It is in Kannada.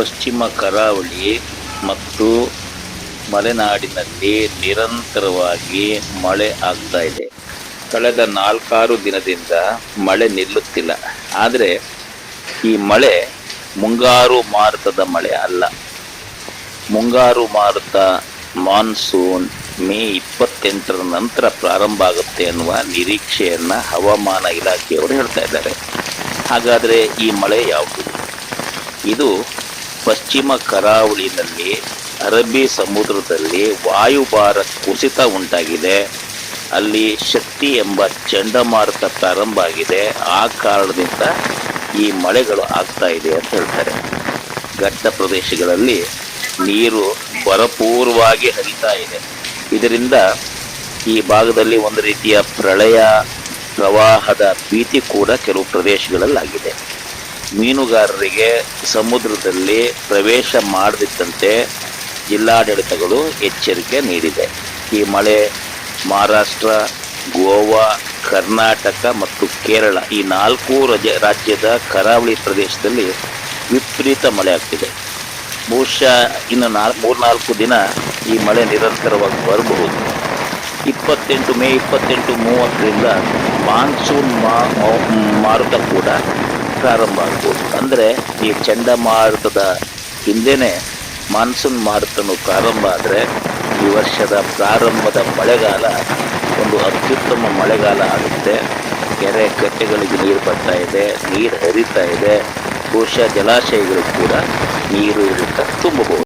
ಪಶ್ಚಿಮ ಕರಾವಳಿ ಮತ್ತು ಮಲೆನಾಡಿನಲ್ಲಿ ನಿರಂತರವಾಗಿ ಮಳೆ ಆಗ್ತಾ ಇದೆ. ಕಳೆದ ನಾಲ್ಕಾರು ದಿನದಿಂದ ಮಳೆ ನಿಲ್ಲುತ್ತಿಲ್ಲ. ಆದರೆ ಈ ಮಳೆ ಮುಂಗಾರು ಮಾರುತದ ಮಳೆ ಅಲ್ಲ. ಮುಂಗಾರು ಮಾರುತ ಮಾನ್ಸೂನ್ ಮೇ ಇಪ್ಪತ್ತೆಂಟರ ನಂತರ ಪ್ರಾರಂಭ ಆಗುತ್ತೆ ಅನ್ನುವ ನಿರೀಕ್ಷೆಯನ್ನು ಹವಾಮಾನ ಇಲಾಖೆಯವರು ಹೇಳ್ತಾ ಇದ್ದಾರೆ. ಹಾಗಾದರೆ ಈ ಮಳೆ ಯಾವುದು? ಇದು ಪಶ್ಚಿಮ ಕರಾವಳಿನಲ್ಲಿ, ಅರಬ್ಬಿ ಸಮುದ್ರದಲ್ಲಿ ವಾಯುಭಾರ ಕುಸಿತ ಉಂಟಾಗಿದೆ. ಅಲ್ಲಿ ಶಕ್ತಿ ಎಂಬ ಚಂಡಮಾರುತ ಪ್ರಾರಂಭ ಆಗಿದೆ. ಆ ಕಾರಣದಿಂದ ಈ ಮಳೆಗಳು ಆಗ್ತಾ ಇದೆ ಅಂತ ಹೇಳ್ತಾರೆ. ಘಟ್ಟ ಪ್ರದೇಶಗಳಲ್ಲಿ ನೀರು ಬರಪೂರ್ವವಾಗಿ ಹರಿತಾ ಇದೆ. ಇದರಿಂದ ಈ ಭಾಗದಲ್ಲಿ ಒಂದು ರೀತಿಯ ಪ್ರಳಯ ಪ್ರವಾಹದ ಭೀತಿ ಕೂಡ ಕೆಲವು ಪ್ರದೇಶಗಳಲ್ಲಾಗಿದೆ. ಮೀನುಗಾರರಿಗೆ ಸಮುದ್ರದಲ್ಲಿ ಪ್ರವೇಶ ಮಾಡದಿದ್ದಂತೆ ಜಿಲ್ಲಾಡಳಿತಗಳು ಎಚ್ಚರಿಕೆ ನೀಡಿದೆ. ಈ ಮಳೆ ಮಹಾರಾಷ್ಟ್ರ, ಗೋವಾ, ಕರ್ನಾಟಕ ಮತ್ತು ಕೇರಳ ಈ ನಾಲ್ಕು ರಜ, ರಾಜ್ಯದ ಕರಾವಳಿ ಪ್ರದೇಶದಲ್ಲಿ ವಿಪರೀತ ಮಳೆ ಆಗ್ತಿದೆ. ಬಹುಶಃ ಇನ್ನು ನಾಲ್ಕು ಮೂರ್ನಾಲ್ಕು ದಿನ ಈ ಮಳೆ ನಿರಂತರವಾಗಿ ಬರಬಹುದು. ಇಪ್ಪತ್ತೆಂಟು ಮೇ ಇಪ್ಪತ್ತೆಂಟು ಮೂವತ್ತರಿಂದ ಮಾನ್ಸೂನ್ ಮಾರುತ ಕೂಡ ಪ್ರಾರಂಭ ಆಗ್ಬೋದು. ಅಂದರೆ ಈ ಚಂಡಮಾರುತದ ಹಿಂದೆನೇ ಮಾನ್ಸೂನ್ ಮಾರುತನು ಪ್ರಾರಂಭ ಆದರೆ ಈ ವರ್ಷದ ಪ್ರಾರಂಭದ ಮಳೆಗಾಲ ಒಂದು ಅತ್ಯುತ್ತಮ ಮಳೆಗಾಲ ಆಗುತ್ತೆ. ಕೆರೆ ಕಟ್ಟೆಗಳಿಗೆ ನೀರು ಬರ್ತಾ ಇದೆ, ನೀರು ಹರಿತಾ ಇದೆ. ಬಹುಶಃ ಜಲಾಶಯಗಳು ಕೂಡ ನೀರು ಇರುತ್ತಾ ತುಂಬಬಹುದು.